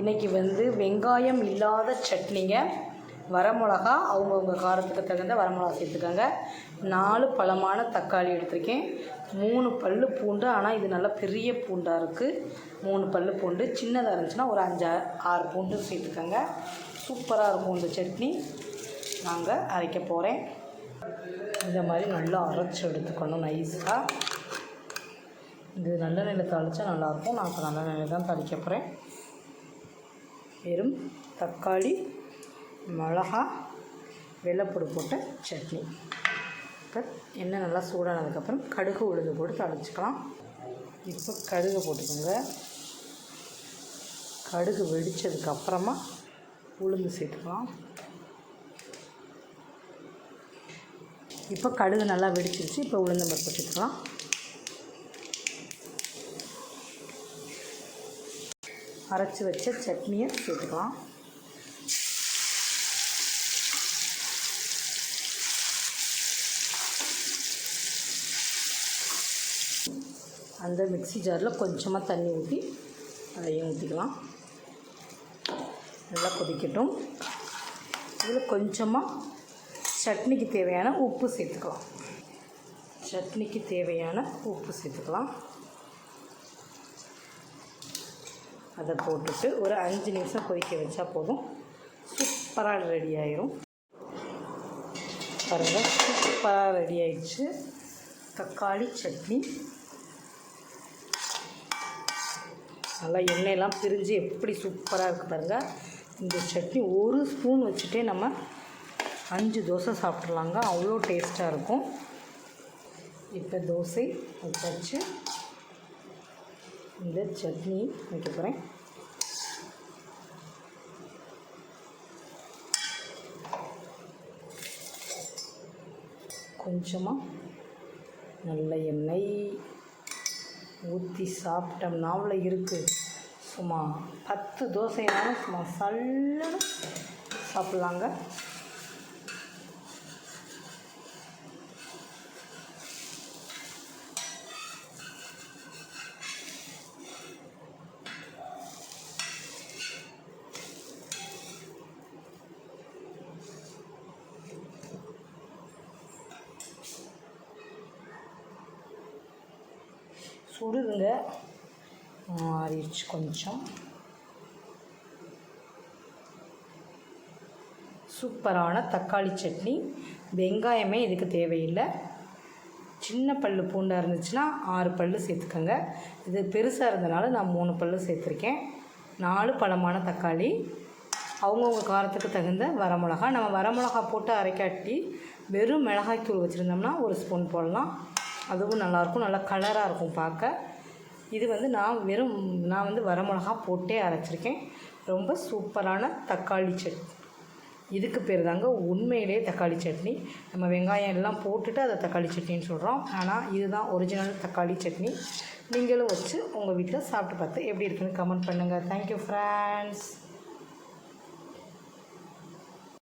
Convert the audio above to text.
இன்றைக்கி வந்து வெங்காயம் இல்லாத சட்னிங்க வரமிளகா அவங்கவுங்க காரத்துக்கு தகுந்த வரமிளகா சேர்த்துக்கோங்க. நாலு பழமான தக்காளி எடுத்திருக்கேன். மூணு பல் பூண்டு ஆனால் இது நல்லா பெரிய பூண்டாக இருக்குது மூணு பல் பூண்டு சின்னதாக இருந்துச்சுன்னா ஒரு அஞ்சு ஆறு பூண்டு சேர்த்துக்கோங்க. சூப்பராக இருக்கும் இந்த சட்னி. நாங்கள் அரைக்க போகிறேன் இந்த மாதிரி நல்லா அரைச்சி எடுத்துக்கணும் நைஸாக இது நல்ல நல்லெண்ணெயில் தாளித்தா நல்லாயிருக்கும் நான் இப்போ நல்ல நல்லெண்ணெயில் தான் தாளிக்க போகிறேன் வெறும் தக்காளி மிளகா வெள்ளைப்பூடு போட்ட சட்னி. இப்போ எண்ணெய் நல்லா சூடானதுக்கப்புறம் கடுகு உளுந்து போட்டு தாளிச்சுக்கலாம். இப்போ கடுகு போட்டுக்கோங்க. கடுகு வெடித்ததுக்கப்புறமா உளுந்து சேர்த்துக்கலாம். இப்போ கடுகு நல்லா வெடிச்சிருச்சு. இப்போ உளுந்து பருப்பு சேர்த்துக்கலாம். அரைச்சி வச்ச சட்னியை சேர்த்துக்கலாம். அந்த மிக்ஸி ஜாரில் கொஞ்சமாக தண்ணி ஊற்றி அதையும் ஊற்றிக்கலாம். நல்லா கொதிக்கட்டும். இதில் கொஞ்சமாக சட்னிக்கு தேவையான உப்பு சேர்த்துக்கலாம். சட்னிக்கு தேவையான உப்பு சேர்த்துக்கலாம். அதை போட்டுட்டு ஒரு அஞ்சு நிமிஷம் கொதிக்க வச்சா போதும். சூப்பராக ரெடி ஆயிரும். பாருங்கள் சூப்பராக ரெடி ஆயிடுச்சு. தக்காளி சட்னி. நல்லா எண்ணெயெல்லாம் பிரிஞ்சு எப்படி சூப்பராக இருக்குது பாருங்கள் இந்த சட்னி ஒரு ஸ்பூன் வச்சுட்டே நம்ம அஞ்சு தோசை சாப்பிட்றலாங்க அவ்வளோ டேஸ்ட்டாக இருக்கும். இப்போ தோசை வச்சாச்சு இந்த சட்னி வைக்க போகிறேன் கொஞ்சமாக நல்ல எண்ணெய் ஊற்றி சாப்பிட்டோம் நாவலில் இருக்குது சும்மா பத்து தோசைனாலும் சும்மா சல்லுன்னு சாப்பிட்லாங்க. சுடுதுங்க. மாறிடுச்சு கொஞ்சம். சூப்பரான தக்காளி சட்னி. வெங்காயமே இதுக்கு தேவையில்லை. சின்ன பல் பூண்டாக இருந்துச்சுன்னா ஆறு பல் சேர்த்துக்கோங்க. இது பெருசாக இருந்தனால நான் மூணு பல் சேர்த்துருக்கேன். நாலு பழமான தக்காளி. அவங்கவுங்க காரத்துக்கு தகுந்த வரமிளகா. நம்ம வரமிளகா போட்டு அரைக்காட்டி வெறும் மிளகாய் வச்சுருந்தோம்னா ஒரு ஸ்பூன் போடலாம். அதுவும் நல்லாயிருக்கும் நல்லா கலராக இருக்கும் பார்க்க. இது வந்து நான் வெறும் நான் வந்து வரமிளகா போட்டே அரைச்சிருக்கேன். ரொம்ப சூப்பரான தக்காளி சட்னி இதுக்கு பேர் தாங்க உண்மையிலேயே தக்காளி சட்னி. நம்ம வெங்காயம் எல்லாம் போட்டுட்டு அதை தக்காளி சட்னின்னு சொல்கிறோம் ஆனால் இதுதான் ஒரிஜினல் தக்காளி சட்னி. நீங்களும் வச்சு உங்கள் வீட்டில் சாப்பிட்டு பார்த்து எப்படி இருக்குன்னு கமெண்ட் பண்ணுங்கள் தேங்க்யூ ஃப்ரெண்ட்ஸ்